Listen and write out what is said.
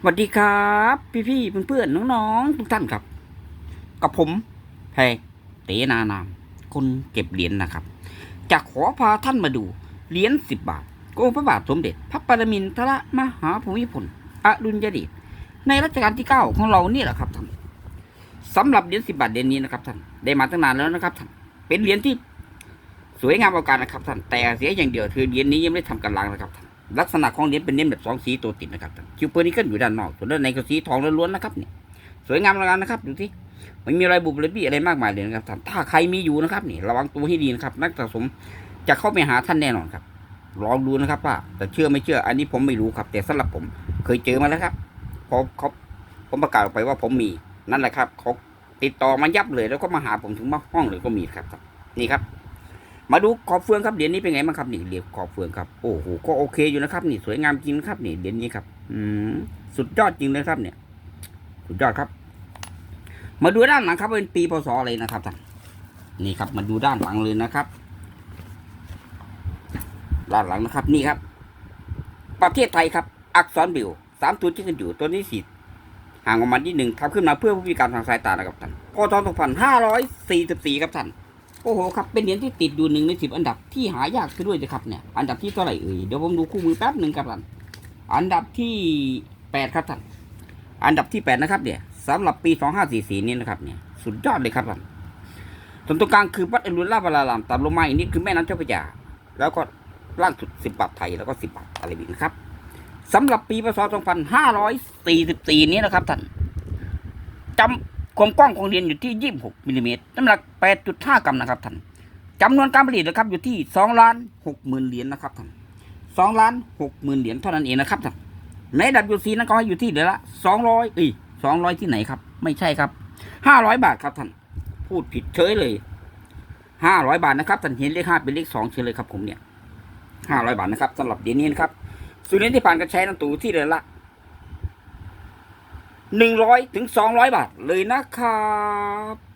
สวัสดีครับ พี่ๆเพื่อนๆน้องๆทุกท่านครับ กับผมแพรเตนานาม คนเก็บเหรียญนะครับจะขอพาท่านมาดูเหรียญสิบบาทโกพระบาทสมเด็จ พระปรมินทรมหาภูมิพลอดุลยเดชในรัชกาลที่เก้าของเรานี่แหละครับท่านสำหรับเหรียญสิบบาทเหรียญนี้นะครับท่านได้มาตั้งนานแล้วนะครับท่านเป็นเหรียญที่สวยงามเอาการนะครับท่านแต่เสียอย่างเดียวคือเหรียญนี้ยังไม่ได้ทำกันล้างนะครับท่าน ลักษณะของเหรียญเป็นเหรียญแบบสองสีตัวติดนะครับคิวเปอร์นี่ก็อยู่ด้านนอก ส่วนด้านในก็สีทองล้วนๆนะครับเนี่ยสวยงามเอาการนะครับดูที่ไม่มีรอยบุบเลยบี้อะไรมากมายเลยนะครับท่านถ้าใครมีอยู่นะครับนี่ระวังตัวให้ดีนะครับนักสะสมจะเข้าไปหาท่านแน่นอนครับลองดูนะครับว่าแต่เชื่อไม่เชื่อ อันนี้ผมไม่รู้ครับ แต่สำหรับผมเคยเจอมาแล้วครับพอเขาผมประกาศออกไปว่าผมมีนั่นแหละครับเขาติดต่อมายับเลยแล้วก็มาหาผมถึงมาห้องเลยก็มีครับ นี่ครับ มาดูขอบเฟืองครับเหรียญนี้เป็นไงบ้างครับนี่เหรียญขอบเฟืองครับโอ้โหก็โอเคอยู่นะครับนี่สวยงามจริงครับนี่เหรียญนี้ครับ อืมสุดยอดจริงเลยครับ เนี่ย สุดยอดครับ มาดูด้านหลังครับเป็นปีพศอะไรนะครับท่านนี่ครับ มาดูด้านหลังเลยนะครับ ด้านหลังนะครับ นี่ครับ ประเทศไทยครับ อักษรบิวสามตัวที่ขึ้นอยู่ตัวนี้สีห่างออกมาที่หนึ่งทำขึ้นมาเพื่อผู้พิการทางสายตานะครับท่านพศ2544ครับท่าน โอ้โหครับเป็นเหรียญที่ติดอยู่หนึ่งในสิบอันดับที่หายากซะด้วยนะครับเนี่ยอันดับที่เท่าไหร่เอ่ยเดี๋ยวผมดูคู่มือแป๊บหนึ่งครับท่านอันดับที่แปดครับท่านอันดับที่แปดนะครับเนี่ยสำหรับปีสองห้าสี่สี่นี้นะครับเนี่ยสุดยอดเลยครับท่านส่วนตรงกลางคือวัดอรุณราชวรารามตามลงมาอีกนิดคือแม่น้ำเจ้าพระยาแล้วก็ล่างสุดสิบบาทไทยแล้วก็สิบบาทอะไรบบนี้ครับสำหรับปีพศสองพันห้าร้อยสี่สิบสี่นี้นะครับท่านจำ ความกว้างของเหรียญอยู่ที่ 26มิลลิเมตรน้ำหนัก 8.5 กรัมนะครับท่านจำนวนการผลิตนะครับอยู่ที่2ล้าน6หมื่นเหรียญนะครับท่าน2ล้าน6หมื่นเหรียญเท่านั้นเองนะครับท่านในดับยูซีนั้นก็ให้อยู่ที่เดือนละ 200เอ้ย200 ที่ไหนครับ ไม่ใช่ครับ 500 บาทครับท่าน พูดผิดเฉยเลย 500 บาทนะครับท่านเห็นเลข5เป็นเลข2เฉยเลยครับผมเนี่ย500 บาทนะครับสำหรับเหรียญนี้นะครับส่วนเหรียญที่ผ่านการใช้นั้นตูที่เดือนละ หนึ่งร้อยถึงสองร้อยบาทเลยนะครับ